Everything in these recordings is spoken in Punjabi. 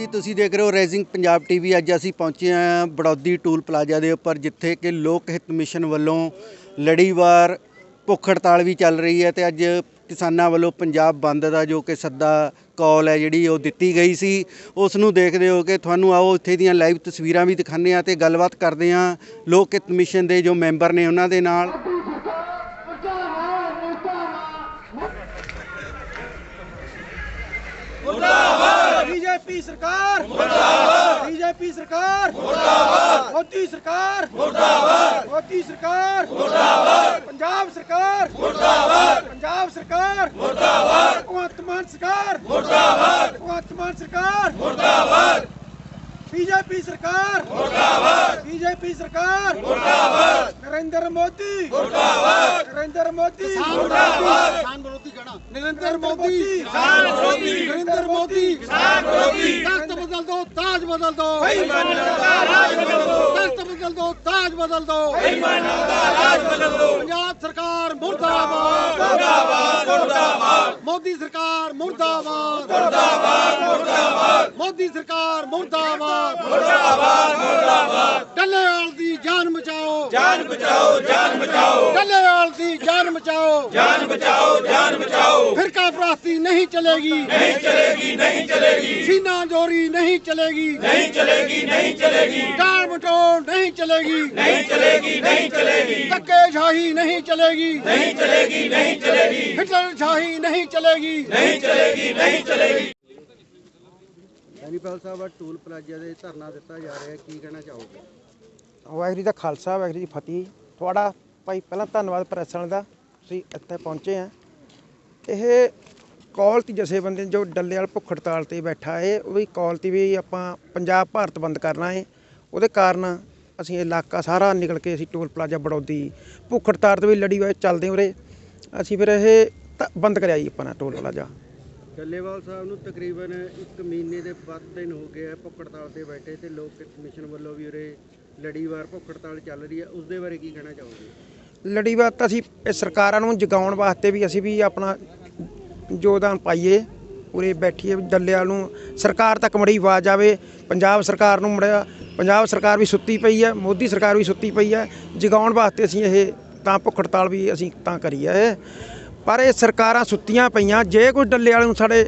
ਜੀ, ਤੁਸੀਂ ਦੇਖ ਰਹੇ ਹੋ ਰੇਜ਼ਿੰਗ ਪੰਜਾਬ ਟੀਵੀ ਅੱਜ ਅਸੀਂ ਪਹੁੰਚੇ ਹਾਂ ਬੜੌਦੀ ਟੂਲ ਪਲਾਜ਼ਾ ਦੇ ਉੱਪਰ, ਜਿੱਥੇ ਕਿ ਲੋਕ ਹਿੱਤ ਮਿਸ਼ਨ ਵੱਲੋਂ ਲੜੀਵਾਰ ਭੁੱਖ ਹੜਤਾਲ ਵੀ ਚੱਲ ਰਹੀ ਹੈ ਤੇ ਅੱਜ ਕਿਸਾਨਾਂ ਵੱਲੋਂ ਪੰਜਾਬ ਬੰਦ ਦਾ ਜੋ ਕਿ ਸੱਦਾ ਕਾਲ ਹੈ ਜਿਹੜੀ ਉਹ ਦਿੱਤੀ ਗਈ ਸੀ ਉਸ ਨੂੰ ਦੇਖਦੇ ਹੋ ਕਿ ਤੁਹਾਨੂੰ ਆਓ ਇੱਥੇ ਦੀਆਂ ਲਾਈਵ ਤਸਵੀਰਾਂ ਵੀ ਦਿਖਾਉਂਦੇ ਆ ਤੇ ਗੱਲਬਾਤ ਕਰਦੇ ਹਾਂ ਲੋਕ ਹਿੱਤ ਮਿਸ਼ਨ ਦੇ ਜੋ ਮੈਂਬਰ ਨੇ ਉਹਨਾਂ ਦੇ ਨਾਲ। ਬੀਜੇਪੀ ਸਰਕਾਰ। ਮੁਰਦਾਬਾਦ। ਬੀਜੇਪੀ ਸਰਕਾਰ। ਮੁਰਦਾਬਾਦ। ਮੋਦੀ ਸਰਕਾਰ। ਮੁਰਦਾਬਾਦ। ਮੋਦੀ ਸਰਕਾਰ। ਮੁਰਦਾਬਾਦ। ਪੰਜਾਬ ਸਰਕਾਰ। ਮੁਰਦਾਬਾਦ। ਪੰਜਾਬ ਸਰਕਾਰ। ਮੁਰਦਾਬਾਦ। ਭਗਵੰਤ ਮਾਨ ਸਰਕਾਰ। ਮੁਰਦਾਬਾਦ। ਭਗਵੰਤ ਮਾਨ ਸਰਕਾਰ। ਮੁਰਦਾਬਾਦ। ਬੀਜੇਪੀ ਸਰਕਾਰ। ਮੁਰਦਾਬਾਦ। ਬੀਜੇਪੀ ਸਰਕਾਰ। ਮੁਰਦਾਬਾਦ। ਨਰਿੰਦਰ ਮੋਦੀ। ਮੁਰਦਾਬਾਦ। ਨਰਿੰਦਰ ਮੋਦੀ। ਨਰਿੰਦਰ ਮੋਦੀ। ਕਿਸਾਨ ਵਿਰੋਧੀ। ਨਰਿੰਦਰ ਮੋਦੀ। ਕਿਸਾਨ ਵਿਰੋਧੀ। ਤਖਤ ਬਦਲ ਦੋ ਤਾਜ ਬਦਲ ਦੋ। ਬਦਲ ਦੋ ਤਾਜ ਬਦਲ ਦੋ। ਬੇਈਮਾਨਾਂ ਦਾ ਰਾਜ ਬਦਲ ਦੋ। ਪੰਜਾਬ ਸਰਕਾਰ ਮੁਰਦਾਬਾਦ। ਮੁਰਦਾਬਾਦ ਮੁਰਦਾਬਾਦ। ਮੋਦੀ ਸਰਕਾਰ ਮੁਰਦਾਬਾਦ। ਮੁਰਦਾਬਾਦ ਮੁਰਦਾਬਾਦ। ਮੋਦੀ ਸਰਕਾਰ ਮੁਰਦਾਬਾਦ। ਮੁਰਦਾਬਾਦ ਮੁਰਦਾਬਾਦ। ਬਚਾਓ ਜਾਨ ਬਚਾਓ ਜਾਨ ਬਚਾਓ ਡੱਲੇਵਾਲ ਦੀ ਜਾਨ ਬਚਾਓ ਜਾਨ ਬਚਾਓ ਜਾਨ ਬਚਾਓ ਫਿਰਕਾ ਪ੍ਰਸਤੀ ਨਹੀਂ ਚਲੇਗੀ ਨਹੀਂ ਚਲੇਗੀ ਨਹੀਂ ਚਲੇਗੀ ਸੀਨਾ ਜੋਰੀ ਨਹੀਂ ਚਲੇਗੀ ਨਹੀਂ ਚਲੇਗੀ ਨਹੀਂ ਚਲੇਗੀ ਟਾਲ ਮਟੋਲ ਨਹੀਂ ਚਲੇਗੀ ਨਹੀਂ ਚਲੇਗੀ ਨਹੀਂ ਚਲੇਗੀ ਧੱਕੇ ਸ਼ਾਹੀ ਨਹੀਂ ਚਲੇਗੀ ਨਹੀਂ ਚਲੇਗੀ ਨਹੀਂ ਚਲੇਗੀ ਹਿਟਲਰ ਸ਼ਾਹੀ ਨਹੀਂ ਚਲੇਗੀ ਨਹੀਂ ਚਲੇਗੀ ਨਹੀਂ ਚਲੇਗੀ ਐਨੀਪਾਲ ਸਾਹਿਬ ਟੂਲ ਪਲਾਜ਼ਾ ਦੇ ਧਰਨਾ ਦਿੱਤਾ ਜਾ ਰਿਹਾ ਕੀ ਕਹਿਣਾ ਚਾਹੋਗੇ ਵਾਹਿਗੁਰੂ ਜੀ ਦਾ ਖਾਲਸਾ, ਵਾਹਿਗੁਰੂ ਜੀ ਫਤਿਹ। ਤੁਹਾਡਾ ਭਾਈ ਪਹਿਲਾਂ ਧੰਨਵਾਦ ਪ੍ਰੈਸ ਵਾਲਿਆਂ ਦਾ, ਤੁਸੀਂ ਇੱਥੇ ਪਹੁੰਚੇ ਆ। ਇਹ ਕਾਲ ਤੀ ਜਥੇਬੰਦੀ ਜੋ ਡੱਲੇ ਵਾਲ ਭੁੱਖ ਹੜਤਾਲ ਤੇ ਬੈਠਾ ਏ, ਉਹ ਵੀ ਕਾਲ ਤੀ ਵੀ ਆਪਾਂ ਪੰਜਾਬ ਭਾਰਤ ਬੰਦ ਕਰਨਾ ਏ। ਉਹਦੇ ਕਾਰਨ ਅਸੀਂ ਇਲਾਕਾ ਸਾਰਾ ਨਿਕਲ ਕੇ ਅਸੀਂ ਟੋਲ ਪਲਾਜ਼ਾ ਬੜੌਦੀ, ਭੁੱਖ ਹੜਤਾਲ ਤੇ ਵੀ ਲੜੀ ਹੋਏ, ਚੱਲਦੇ ਉਰੇ। ਅਸੀਂ ਫਿਰ ਇਹ ਤ- ਬੰਦ ਕਰਿਆ ਜੀ ਆਪਾਂ ਨੇ ਟੋਲ ਪਲਾਜ਼ਾ। ਡੱਲੇਵਾਲ ਸਾਹਿਬ ਨੂੰ ਤਕਰੀਬਨ 1 ਮਹੀਨੇ ਦੇ ਵੱਧ ਦਿਨ ਹੋ ਗਏ ਆ ਭੁੱਖ ਹੜਤਾਲ ਤੇ ਬੈਠੇ ਤੇ ਲੋਕ ਕਮਿਸ਼ਨ ਵੱਲੋਂ ਵੀ ਉਰੇ ਲੜੀਵਾਰ ਭੁੱਖ ਹੜਤਾਲ ਚੱਲ ਰਹੀ ਹੈ ਉਸ ਦੇ ਬਾਰੇ ਕੀ ਕਹਿਣਾ ਚਾਹੋਗੇ ਲੜੀਵਾਰ ਤਾਂ ਅਸੀਂ, ਇਹ ਸਰਕਾਰਾਂ ਨੂੰ ਜਗਾਉਣ ਵਾਸਤੇ ਵੀ ਅਸੀਂ ਵੀ ਆਪਣਾ ਯੋਗਦਾਨ ਪਾਈਏ, ਉਰੇ ਬੈਠੀਏ ਡੱਲੇਵਾਲ ਨੂੰ, ਸਰਕਾਰ ਤੱਕ ਮੜੀ ਆਵਾਜ਼ ਆਵੇ, ਪੰਜਾਬ ਸਰਕਾਰ ਨੂੰ ਮੜਿਆ ਪੰਜਾਬ ਸਰਕਾਰ ਵੀ ਸੁੱਤੀ ਪਈ ਹੈ, ਮੋਦੀ ਸਰਕਾਰ ਵੀ ਸੁੱਤੀ ਪਈ ਹੈ, ਜਗਾਉਣ ਵਾਸਤੇ ਅਸੀਂ ਇਹ ਤਾਂ ਭੁੱਖ ਹੜਤਾਲ ਵੀ ਅਸੀਂ ਤਾਂ ਕਰੀ ਹੈ ਇਹ। ਪਰ ਇਹ ਸਰਕਾਰਾਂ ਸੁੱਤੀਆਂ ਪਈਆਂ, ਜੇ ਕੋਈ ਡੱਲੇਵਾਲ ਨੂੰ ਸਾਡੇ,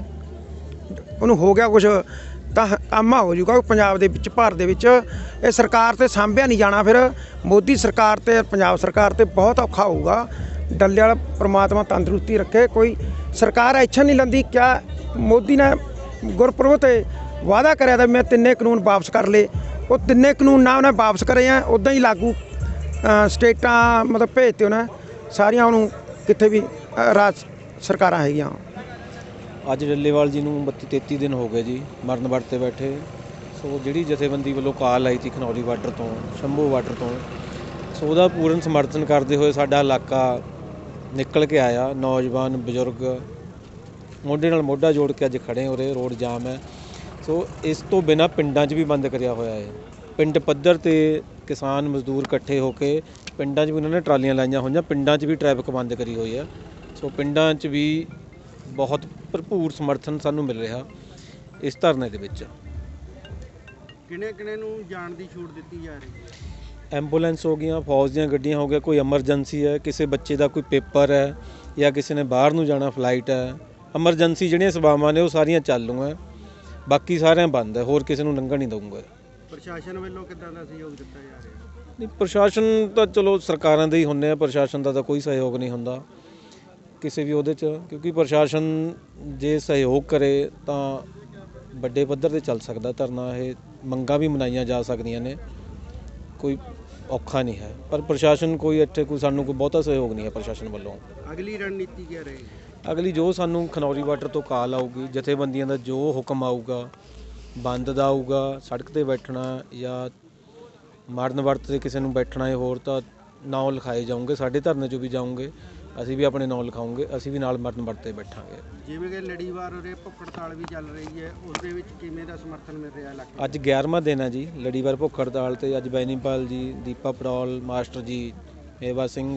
ਉਹਨੂੰ ਹੋ ਗਿਆ ਕੁਝ ਤਾਂ ਆਮਾ ਹੋ ਜਾਊਗਾ ਪੰਜਾਬ ਦੇ ਵਿੱਚ, ਭਾਰਤ ਦੇ ਵਿੱਚ। ਇਹ ਸਰਕਾਰ ਤੇ ਸਾਂਭਿਆ ਨਹੀਂ ਜਾਣਾ ਫਿਰ। ਮੋਦੀ ਸਰਕਾਰ ਤੇ, ਪੰਜਾਬ ਸਰਕਾਰ ਤੇ ਬਹੁਤ ਔਖਾ ਹੋਊਗਾ। ਡੱਲੇ ਵਾਲਾ ਪ੍ਰਮਾਤਮਾ ਤੰਦਰੁਸਤੀ ਰੱਖੇ। ਕੋਈ ਸਰਕਾਰ ਐਕਸ਼ਨ ਨਹੀਂ ਲੈਂਦੀ। ਕਿਆ ਮੋਦੀ ਨੇ ਗੁਰਪੁਰਬ ਤੇ ਵਾਅਦਾ ਕਰਿਆ ਤਾਂ ਮੈਂ ਤਿੰਨੇ ਕਾਨੂੰਨ ਵਾਪਸ ਕਰ ਲਏ। ਉਹ ਤਿੰਨੇ ਕਾਨੂੰਨ ਨਾ ਉਹਨੇ ਵਾਪਸ ਕਰੇ ਆ ਉਦਾਂ ਹੀ ਲਾਗੂ ਸਟੇਟਾਂ ਮਤਲਬ ਭੇਜਤੇ ਉਹਨੇ। ਸਾਰੀਆਂ ਉਹਨੂੰ ਕਿੱਥੇ ਵੀ ਰਾਜ ਸਰਕਾਰਾਂ ਹੈਗੀਆਂ। ਅੱਜ ਡੱਲੇਵਾਲ ਜੀ ਨੂੰ 32 33 ਦਿਨ ਹੋ ਗਏ ਜੀ, ਮਰਨ ਵਰਤ ਤੇ ਬੈਠੇ। ਸੋ ਜਿਹੜੀ ਜਥੇਬੰਦੀ ਵੱਲੋਂ ਕਾਲ ਆਈ ਸੀ ਖਨੌਰੀ ਬਾਰਡਰ ਤੋਂ, ਸ਼ੰਭੂ ਬਾਰਡਰ ਤੋਂ, ਸੋ ਉਹਦਾ ਪੂਰਨ ਸਮਰਥਨ ਕਰਦੇ ਹੋਏ ਸਾਡਾ ਇਲਾਕਾ ਨਿਕਲ ਕੇ ਆਇਆ। ਨੌਜਵਾਨ, ਬਜ਼ੁਰਗ, ਮੋਢੇ ਨਾਲ ਮੋਢਾ ਜੋੜ ਕੇ ਅੱਜ ਖੜੇ ਹੋ ਰਹੇ ਰੋਡ ਜਾਮ ਹੈ। ਸੋ ਇਸ ਤੋਂ ਬਿਨਾ ਪਿੰਡਾਂ 'ਚ ਵੀ ਬੰਦ ਕਰਿਆ ਹੋਇਆ ਹੈ। ਪਿੰਡ ਪੱਧਰ ਤੇ ਕਿਸਾਨ ਮਜ਼ਦੂਰ ਇਕੱਠੇ ਹੋ ਕੇ ਪਿੰਡਾਂ 'ਚ ਵੀ ਉਹਨਾਂ ਨੇ ਟਰਾਲੀਆਂ ਲਾਈਆਂ ਹੋਈਆਂ, ਪਿੰਡਾਂ 'ਚ ਵੀ ਟ੍ਰੈਫਿਕ ਬੰਦ ਕਰੀ ਹੋਈ ਹੈ। ਸੋ ਪਿੰਡਾਂ 'ਚ ਵੀ ਬਹੁਤ ਭਰਪੂਰ ਸਮਰਥਨ ਸਾਨੂੰ ਮਿਲ ਰਿਹਾ ਇਸ ਧਰਨੇ ਦੇ ਵਿੱਚ। ਕਿਹਨੇ ਕਿਹਨੇ ਨੂੰ ਜਾਣ ਦੀ ਛੂਟ ਦਿੱਤੀ ਜਾ ਰਹੀ ਹੈ? ਐਂਬੂਲੈਂਸ ਹੋ ਗਈਆਂ ਫੌਜ ਦੀਆਂ ਗੱਡੀਆਂ ਹੋ ਗਿਆ ਕੋਈ ਐਮਰਜੈਂਸੀ ਹੈ ਕਿਸੇ ਬੱਚੇ ਦਾ ਕੋਈ ਪੇਪਰ ਹੈ ਜਾਂ ਕਿਸੇ ਨੇ ਬਾਹਰ ਨੂੰ ਜਾਣਾ ਫਲਾਈਟ ਹੈ ਐਮਰਜੈਂਸੀ ਜਿਹੜੀਆਂ ਸੇਵਾਵਾਂ ਨੇ ਉਹ ਸਾਰੀਆਂ ਚਾਲੂ ਹੈ ਬਾਕੀ ਸਾਰਿਆਂ ਬੰਦ ਹੈ ਹੋਰ ਕਿਸੇ ਨੂੰ ਲੰਘਣ ਨਹੀਂ ਦਊਂਗਾ। ਪ੍ਰਸ਼ਾਸਨ ਵੱਲੋਂ ਕਿੱਦਾਂ ਦਾ ਸਹਿਯੋਗ ਦਿੱਤਾ ਜਾ ਰਿਹਾ? ਨਹੀਂ ਪ੍ਰਸ਼ਾਸਨ ਤਾਂ ਚਲੋ ਸਰਕਾਰਾਂ ਦੇ ਹੀ ਹੁੰਦੇ ਆ ਪ੍ਰਸ਼ਾਸਨ ਦਾ ਤਾਂ ਕੋਈ ਸਹਿਯੋਗ ਨਹੀਂ ਹੁੰਦਾ। ਕਿਸੇ ਵੀ ਉਹਦੇ 'ਚ ਕਿਉਂਕਿ ਪ੍ਰਸ਼ਾਸਨ ਜੇ ਸਹਿਯੋਗ ਕਰੇ ਤਾਂ ਵੱਡੇ ਪੱਧਰ ਤੇ ਚੱਲ ਸਕਦਾ ਧਰਨਾ ਇਹ ਮੰਗਾਂ ਵੀ ਮਨਾਈਆਂ ਜਾ ਸਕਦੀਆਂ ਨੇ। ਕੋਈ ਔਖਾ ਨਹੀਂ ਹੈ। ਪਰ ਪ੍ਰਸ਼ਾਸਨ ਕੋਈ ਇੱਥੇ ਕੋਈ ਸਾਨੂੰ ਕੋਈ ਬਹੁਤਾ ਸਹਿਯੋਗ ਨਹੀਂ ਹੈ ਪ੍ਰਸ਼ਾਸਨ ਵੱਲੋਂ। ਅਗਲੀ ਰਣਨੀਤੀ ਕੀ ਰਹੇਗੀ? ਅਗਲੀ ਜੋ ਸਾਨੂੰ ਖਨੌਰੀ ਵਾਟਰ ਤੋਂ ਕਾਲ ਆਊਗੀ ਜਥੇਬੰਦੀਆਂ ਦਾ ਜੋ ਹੁਕਮ ਆਊਗਾ ਬੰਦ ਦਾ ਆਊਗਾ ਸੜਕ ਤੇ ਬੈਠਣਾ ਜਾਂ ਮਰਨ ਵਰਤ ਤੇ ਕਿਸੇ ਨੂੰ ਬੈਠਣਾ ਹੈ ਹੋਰ ਤਾਂ ਨਾਂ ਲਿਖਾਏ ਜਾਊਂਗੇ ਸਾਡੇ ਧਰਨੇ 'ਚੋਂ ਵੀ ਜਾਊਂਗੇ। ਅਸੀਂ ਵੀ ਆਪਣੇ ਨਾਂ ਲਿਖਾਉਂਗੇ ਅਸੀਂ ਵੀ ਨਾਲ ਮਰਨ ਵਰਤ ਬੈਠਾਂਗੇ। ਜਿਵੇਂ ਕਿ ਲੜੀਵਾਰ ਉਰੇ ਭੁੱਖ ਹੜਤਾਲ ਵੀ ਚੱਲ ਰਹੀ ਹੈ ਉਸ ਦੇ ਵਿੱਚ ਕਿਵੇਂ ਦਾ ਸਮਰਥਨ ਮਿਲ ਰਿਹਾ ਇਲਾਕੇ ਅੱਜ 11ਵਾਂ ਦਿਨ ਹੈ ਜੀ ਲੜੀਵਾਰ ਭੁੱਖ ਹੜਤਾਲ ਤੇ ਅੱਜ ਬੈਨੀਪਾਲ ਜੀ ਦੀਪਾ ਪੜੌਲ ਮਾਸਟਰ ਜੀ ਮੇਵਾ ਸਿੰਘ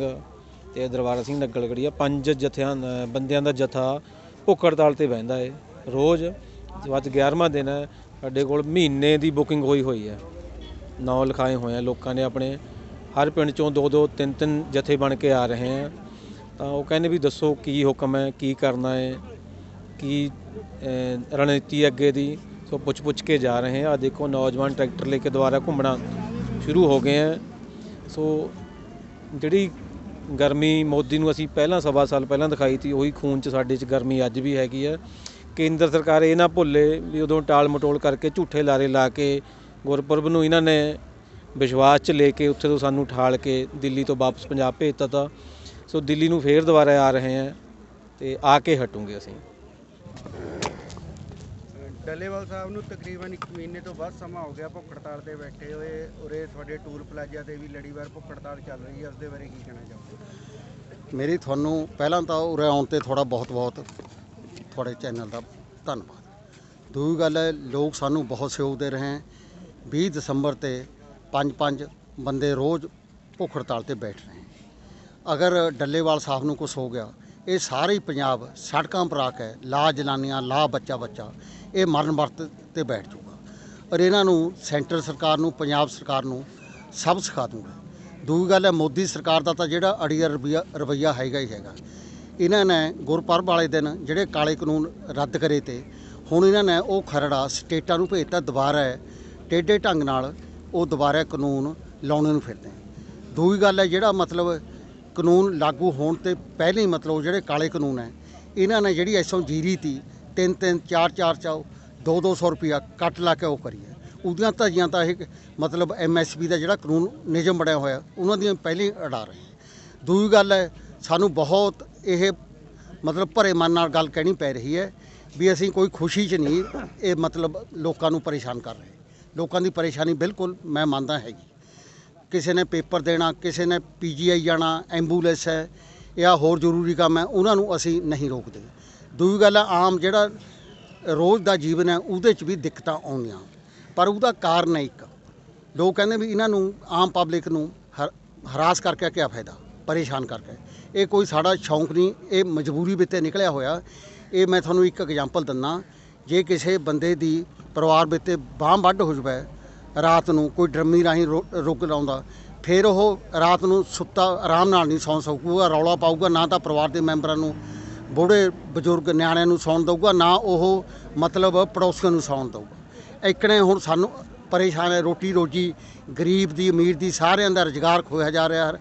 ਤੇ ਦਰਬਾਰਾ ਸਿੰਘ ਨਗਲਗੜੀਆ ਪੰਜ ਜਥਿਆਂ ਬੰਦਿਆਂ ਦਾ ਜਥਾ ਭੁੱਖ ਹੜਤਾਲ ਤੇ ਬਹਿੰਦਾ ਹੈ ਰੋਜ਼ ਅੱਜ 11ਵਾਂ ਦਿਨ ਹੈ ਸਾਡੇ ਕੋਲ ਮਹੀਨੇ ਦੀ ਬੁਕਿੰਗ ਹੋਈ ਹੋਈ ਹੈ। ਨਾਂ ਲਿਖਾਏ ਹੋਏ ਆ ਲੋਕਾਂ ਨੇ ਆਪਣੇ ਹਰ ਪਿੰਡ ਚੋਂ ਦੋ ਦੋ ਤਿੰਨ ਤਿੰਨ ਜਥੇ ਬਣ ਕੇ ਆ ਰਹੇ ਆ। ਤਾਂ ਉਹ ਕਹਿੰਦੇ ਵੀ ਦੱਸੋ ਕੀ ਹੁਕਮ ਹੈ, ਕੀ ਕਰਨਾ ਹੈ, ਕੀ ਰਣਨੀਤੀ ਅੱਗੇ ਦੀ। ਸੋ ਪੁੱਛ ਪੁੱਛ ਕੇ ਜਾ ਰਹੇ ਆ ਦੇਖੋ, ਨੌਜਵਾਨ ਟਰੈਕਟਰ ਲੈ ਕੇ ਦੁਬਾਰਾ ਘੁੰਮਣਾ ਸ਼ੁਰੂ ਹੋ ਗਏ ਆ ਸੋ ਜਿਹੜੀ ਗਰਮੀ ਮੋਦੀ ਨੂੰ ਅਸੀਂ ਪਹਿਲਾਂ ਸਵਾ ਸਾਲ ਪਹਿਲਾਂ ਦਿਖਾਈ ਸੀ, ਉਹੀ ਖੂਨ 'ਚ ਸਾਡੇ 'ਚ ਗਰਮੀ ਅੱਜ ਵੀ ਹੈਗੀ ਆ ਕੇਂਦਰ ਸਰਕਾਰ ਇਹ ਨਾ ਭੁੱਲੇ ਵੀ ਉਦੋਂ ਟਾਲ ਮਟੋਲ ਕਰਕੇ ਝੂਠੇ ਲਾਰੇ ਲਾ ਕੇ ਗੁਰਪੁਰਬ ਨੂੰ ਇਹਨਾਂ ਨੇ ਵਿਸ਼ਵਾਸ 'ਚ ਲੈ ਕੇ ਉੱਥੇ ਤੋਂ ਸਾਨੂੰ ਠਾਲ ਕੇ ਦਿੱਲੀ ਤੋਂ ਵਾਪਸ ਪੰਜਾਬ ਭੇਜਤਾ ਤਾ ਸੋ ਦਿੱਲੀ ਨੂੰ ਫੇਰ ਦੁਬਾਰਾ ਆ ਰਹੇ ਆ ਤੇ ਆ ਕੇ ਹਟੂਗੇ ਅਸੀਂ। ਡੱਲੇਵਾਲ ਸਾਹਿਬ ਨੂੰ ਤਕਰੀਬਨ 1 ਮਹੀਨੇ ਤੋਂ ਵੱਧ ਸਮਾਂ ਹੋ ਗਿਆ ਭੁੱਖ ਹੜਤਾਲ ਤੇ ਬੈਠੇ ਹੋਏ ਉਰੇ ਤੁਹਾਡੇ ਟੂਲ ਪਲਾਜ਼ਾ ਤੇ ਵੀ ਲੜੀਵਾਰ ਭੁੱਖ ਹੜਤਾਲ ਚੱਲ ਰਹੀ ਹੈ ਉਸ ਦੇ ਬਾਰੇ ਕੀ ਕਹਿਣਾ ਚਾਹੋਗੇ? ਮੇਰੀ ਤੁਹਾਨੂੰ ਪਹਿਲਾਂ ਤਾਂ ਉਰੇ ਆਉਣ ਤੇ ਥੋੜਾ ਬਹੁਤ ਬਹੁਤ ਤੁਹਾਡੇ ਚੈਨਲ ਦਾ ਧੰਨਵਾਦ। ਦੂਜੀ ਗੱਲ ਹੈ ਲੋਕ ਸਾਨੂੰ ਬਹੁਤ ਸਹਿਯੋਗ ਦੇ ਰਹੇ ਹੈ 20 ਦਸੰਬਰ ਤੇ ਪੰਜ ਪੰਜ ਬੰਦੇ ਰੋਜ਼ ਭੁੱਖ ਹੜਤਾਲ ਤੇ ਬੈਠ ਰਹੇ ਹੈ ਅਗਰ ਡੱਲੇਵਾਲ ਸਾਹਿਬ ਨੂੰ ਕੁਝ ਹੋ ਗਿਆ, ਇਹ ਸਾਰੇ ਹੀ ਪੰਜਾਬ ਸੜਕਾਂ ਪਰ ਆ ਕੇ ਲਾ ਜਨਾਨੀਆਂ, ਲਾ ਬੱਚਾ ਬੱਚਾ, ਇਹ ਮਰਨ ਵਰਤ ਤੇ ਬੈਠ ਜਾਊਗਾ ਔਰ ਇਹਨਾਂ ਨੂੰ ਸੈਂਟਰ ਸਰਕਾਰ ਨੂੰ, ਪੰਜਾਬ ਸਰਕਾਰ ਨੂੰ ਸਭ ਸਿਖਾ ਦੂੰਗਾ। ਦੂਜੀ ਗੱਲ ਹੈ, ਮੋਦੀ ਸਰਕਾਰ ਦਾ ਤਾਂ ਜਿਹੜਾ ਅੜੀਆ ਰਵਈਆ ਰਵਈਆ ਹੈਗਾ ਹੀ ਹੈਗਾ। ਇਹਨਾਂ ਨੇ ਗੁਰਪੁਰਬ ਵਾਲੇ ਦਿਨ ਜਿਹੜੇ ਕਾਲੇ ਕਾਨੂੰਨ ਰੱਦ ਕਰੇ ਤੇ, ਹੁਣ ਇਹਨਾਂ ਨੇ ਉਹ ਖਰੜਾ ਸਟੇਟਾਂ ਨੂੰ ਭੇਜਤਾ ਦੁਬਾਰਾ, ਟੇਢੇ ਢੰਗ ਨਾਲ ਉਹ ਦੁਬਾਰਾ ਕਾਨੂੰਨ ਲਾਉਣੇ ਨੂੰ ਫਿਰਦੇ ਦੂਜੀ ਗੱਲ ਹੈ, ਜਿਹੜਾ ਮਤਲਬ ਕਾਨੂੰਨ ਲਾਗੂ ਹੋਣ ਤੇ ਪਹਿਲੇ ਹੀ ਮਤਲਬ ਜਿਹੜੇ ਕਾਲੇ ਕਾਨੂੰਨ ਹੈ, ਇਹਨਾਂ ਨੇ ਜਿਹੜੀ ਐਸੋਂ ਜੀਰੀ ਤੀ, ਤਿੰਨ ਤਿੰਨ, ਚਾਰ ਚਾਰ ਚਾਓ ਦੋ ਦੋ ਸੌ ਰੁਪਿਆ ਕੱਟ ਲਾ ਕੇ ਉਹ ਕਰੀਏ ਉਹਦੀਆਂ ਧਜੀਆਂ ਤਾਂ ਇਹ ਮਤਲਬ ਐਮਐਸਪੀ ਦਾ ਜਿਹੜਾ ਕਾਨੂੰਨ ਨਿਯਮ ਬਣਿਆ ਹੋਇਆ, ਉਹਨਾਂ ਦੀਆਂ ਪਹਿਲੇ ਹੀ। ਅੜਾ ਰਹੇ ਦੂਜੀ ਗੱਲ ਹੈ, ਸਾਨੂੰ ਬਹੁਤ ਇਹ ਮਤਲਬ ਭਰੇ ਮਨ ਨਾਲ ਗੱਲ ਕਹਿਣੀ ਪੈ ਰਹੀ ਹੈ ਵੀ ਅਸੀਂ ਕੋਈ ਖੁਸ਼ੀ 'ਚ ਨਹੀਂ ਇਹ ਮਤਲਬ ਲੋਕਾਂ ਨੂੰ ਪਰੇਸ਼ਾਨ ਕਰ ਰਹੇ। ਲੋਕਾਂ ਦੀ ਪਰੇਸ਼ਾਨੀ ਬਿਲਕੁਲ ਮੈਂ ਮੰਨਦਾ ਹੈਗੀ। ਕਿਸੇ ਨੇ ਪੇਪਰ ਦੇਣਾ, ਕਿਸੇ ਨੇ ਪੀਜੀਆਈ ਜਾਣਾ, ਐਂਬੂਲੈਂਸ ਹੈ ਜਾਂ ਹੋਰ ਜ਼ਰੂਰੀ ਕੰਮ ਹੈ, ਉਹਨਾਂ ਨੂੰ ਅਸੀਂ ਨਹੀਂ ਰੋਕਦੇ। ਦੂਜੀ ਗੱਲ ਹੈ ਆਮ ਜਿਹੜਾ ਰੋਜ਼ ਦਾ ਜੀਵਨ ਹੈ, ਉਹਦੇ 'ਚ ਵੀ ਦਿੱਕਤਾਂ ਆਉਂਦੀਆਂ। ਪਰ ਉਹਦਾ ਕਾਰਨ ਹੈ ਇੱਕ। ਲੋਕ ਕਹਿੰਦੇ ਵੀ ਇਹਨਾਂ ਨੂੰ, ਆਮ ਪਬਲਿਕ ਨੂੰ ਹਰਾਸ ਕਰਕੇ ਕੀ ਫਾਇਦਾ? ਪਰੇਸ਼ਾਨ ਕਰਕੇ। ਇਹ ਕੋਈ ਸਾਡਾ ਸ਼ੌਂਕ ਨਹੀਂ, ਇਹ ਮਜਬੂਰੀ ਵਿੱਚ ਨਿਕਲਿਆ ਹੋਇਆ। ਇਹ ਮੈਂ ਤੁਹਾਨੂੰ ਇੱਕ ਐਗਜ਼ਾਮਪਲ ਦਿੰਦਾ। ਜੇ ਕਿਸੇ ਬੰਦੇ ਦੀ ਪਰਿਵਾਰ ਵਿੱਚ ਬਾਂਹ ਵੱਢ ਹੋ ਜਾਵੇ ਰਾਤ ਨੂੰ ਕੋਈ ਡਰਮੀ ਰਾਹੀਂ ਰੋ- ਰੁਕ ਲਾਉਂਦਾ। ਫਿਰ ਉਹ ਰਾਤ ਨੂੰ ਸੁੱਤਾ, ਆਰਾਮ ਨਾਲ ਨਹੀਂ ਸੌਂ ਸਕੂਗਾ, ਰੌਲਾ ਪਾਊਗਾ, ਨਾ ਤਾਂ ਪਰਿਵਾਰ ਦੇ ਮੈਂਬਰਾਂ ਨੂੰ, ਬੁੜੇ, ਬਜ਼ੁਰਗ, ਨਿਆਣਿਆਂ ਨੂੰ ਸੌਣ ਦਊਗਾ, ਨਾ ਉਹ ਮਤਲਬ ਪੜੋਸੀਆਂ ਨੂੰ ਸੌਣ ਦਊਗਾ। ਇਕਣੇ ਹੁਣ ਸਾਨੂੰ ਪਰੇਸ਼ਾਨ ਹੈ, ਰੋਟੀ ਰੋਜੀ, ਗਰੀਬ ਦੀ, ਅਮੀਰ ਦੀ, ਸਾਰਿਆਂ ਦਾ ਰੁਜ਼ਗਾਰ ਖੋਇਆ ਜਾ ਰਿਹਾ ਹੈ।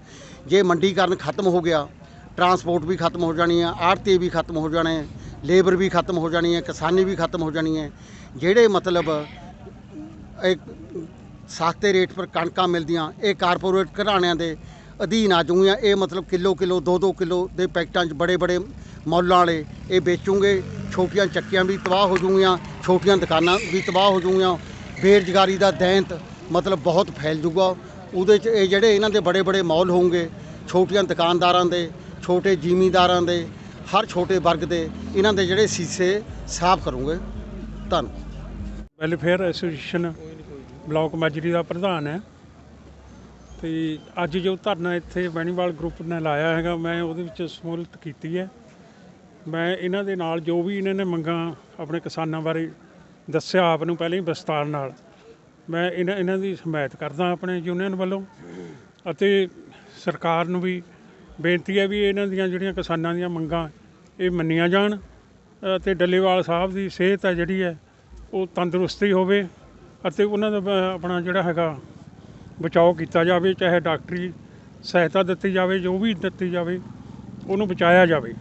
ਜੇ ਮੰਡੀਕਰਨ ਖਤਮ ਹੋ ਗਿਆ, ਟਰਾਂਸਪੋਰਟ ਵੀ ਖਤਮ ਹੋ ਜਾਣੀ ਹੈ ਆੜਤੀ ਵੀ ਖਤਮ ਹੋ ਜਾਣੇ, ਲੇਬਰ ਵੀ ਖਤਮ ਹੋ ਜਾਣੀ ਹੈ, ਕਿਸਾਨੀ ਵੀ ਖਤਮ ਹੋ ਜਾਣੀ ਹੈ, ਜਿਹੜੇ ਮਤਲਬ ਇੱਕ ਸਸਤੇ ਰੇਟ ਪਰ ਕਣਕਾਂ ਮਿਲਦੀਆਂ, ਇਹ ਕਾਰਪੋਰੇਟ ਘਰਾਣਿਆਂ ਦੇ ਅਧੀਨ ਆ ਜੂਗੀਆਂ, ਇਹ ਮਤਲਬ ਕਿਲੋ ਕਿਲੋ 2-2 ਕਿਲੋ ਦੇ ਪੈਕਟਾਂ 'ਚ ਬੜੇ ਬੜੇ ਮੌਲਾਂ ਵਾਲੇ ਇਹ ਵੇਚੂਗੇ, ਛੋਟੀਆਂ ਚੱਕੀਆਂ ਵੀ ਤਬਾਹ ਹੋ ਜੂਗੀਆਂ, ਛੋਟੀਆਂ ਦੁਕਾਨਾਂ ਵੀ ਤਬਾਹ ਹੋ ਜੂਗੀਆਂ, ਬੇਰੁਜ਼ਗਾਰੀ ਦਾ ਦੈਂਤ ਮਤਲਬ ਬਹੁਤ ਫੈਲ ਜੂਗਾ, ਉਹਦੇ 'ਚ ਇਹ ਜਿਹੜੇ ਇਹਨਾਂ ਦੇ ਬੜੇ ਬੜੇ ਮੌਲ ਹੋਣਗੇ, ਛੋਟੀਆਂ ਦੁਕਾਨਦਾਰਾਂ ਦੇ, ਛੋਟੇ ਜ਼ਿਮੀਂਦਾਰਾਂ ਦੇ, ਹਰ ਛੋਟੇ ਵਰਗ ਦੇ, ਇਹਨਾਂ ਦੇ ਜਿਹੜੇ ਸੀਸੇ ਸਾਫ਼ ਕਰੂੰਗੇ। ਧੰਨਵਾਦ। ਵੈਲਫੇਅਰ ਐਸੋਸੀਏਸ਼ਨ ਬਲਾਕ ਮਾਜਰੀ ਦਾ ਪ੍ਰਧਾਨ ਹੈ। ਤੇ ਅੱਜ ਜੋ ਧਰਨਾ ਇੱਥੇ ਬੈਣੀਵਾਲ ਗਰੁੱਪ ਨੇ ਲਾਇਆ ਹੈਗਾ, ਮੈਂ ਉਹਦੇ ਵਿੱਚ ਸਮੂਲਤ ਕੀਤੀ ਹੈ। ਮੈਂ ਇਹਨਾਂ ਦੇ ਨਾਲ ਜੋ ਵੀ ਇਹਨਾਂ ਨੇ ਮੰਗਾਂ ਆਪਣੇ ਕਿਸਾਨਾਂ ਬਾਰੇ ਦੱਸਿਆ, ਆਪ ਨੂੰ ਪਹਿਲਾਂ ਹੀ ਵਿਸਤਾਰ ਨਾਲ। ਮੈਂ ਇਹਨਾਂ ਇਹਨਾਂ ਦੀ ਹਮਾਇਤ ਕਰਦਾ ਆਪਣੇ ਯੂਨੀਅਨ ਵੱਲੋਂ। ਅਤੇ ਸਰਕਾਰ ਨੂੰ ਵੀ ਬੇਨਤੀ ਹੈ ਵੀ ਇਹਨਾਂ ਦੀਆਂ ਜਿਹੜੀਆਂ ਕਿਸਾਨਾਂ ਦੀਆਂ ਮੰਗਾਂ, ਇਹ ਮੰਨੀਆਂ ਜਾਣ। ਅਤੇ ਡੱਲੇਵਾਲ ਸਾਹਿਬ ਦੀ ਸਿਹਤ ਹੈ ਜਿਹੜੀ ਹੈ, ਉਹ ਤੰਦਰੁਸਤੀ ਹੋਵੇ। ਅਤੇ ਉਹਨਾਂ ਦਾ ਆਪਣਾ ਜਿਹੜਾ ਹੈਗਾ, ਬਚਾਓ ਕੀਤਾ ਜਾਵੇ, ਚਾਹੇ ਡਾਕਟਰੀ ਸਹਾਇਤਾ ਦਿੱਤੀ ਜਾਵੇ, ਜੋ ਵੀ ਦਿੱਤੀ ਜਾਵੇ, ਉਹਨੂੰ ਬਚਾਇਆ ਜਾਵੇ।